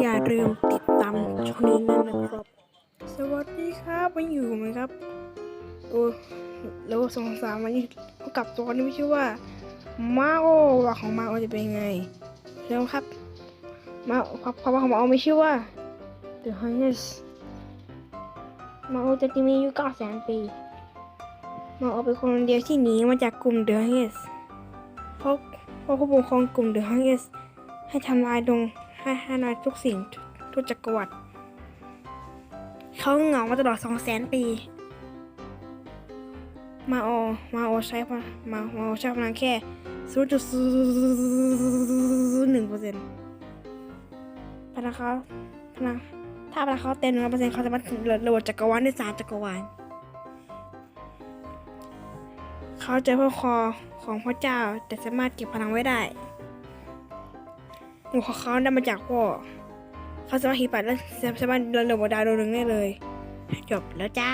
อย่าลืมติดตามช่องนี้ด้วยนะครับ สวัสดีครับมาอยู่ไหมครับ โอ้แล้วสองสามวันนี้กับตัวนี้ไม่ชื่อว่ามาโอว่าของมาโอจะเป็นยังไงเร็วครับมาเพราะว่าของมาโอไม่ชื่อว่า The Highness มาโอจะมีอายุเก้าแสนปี มาโอเป็นคนเดียวที่หนีมาจากกลุ่ม The Highness เพราะเพราะผู้ปกครองกลุ่ม The Highness ให้ทำลายลง ให้ให้นายทุกสิ่งทุกจักรวรรดิเขาเหงามาตลอดสองแสนปี มาโอ มาโอใช้พมามาโอใช้พลังแค่ศูนย์จุดหนึ่งเปอร์เซ็นต์พลังเขาพลังถ้าพลังเขาเต็มหนึ่งเปอร์เซ็นต์เขาสามารถระเบิดจักรวาลได้สามจักรวาลเขาเจอพระคอของพระเจ้าแต่สามารถเก็บพลังไว้ได้ หัวขอเขาได้มาจากพ่อเขาสามารถหีบปัดและสามารถระเบิดดาวดวงหนึ่งได้เลย จบแล้วจ้า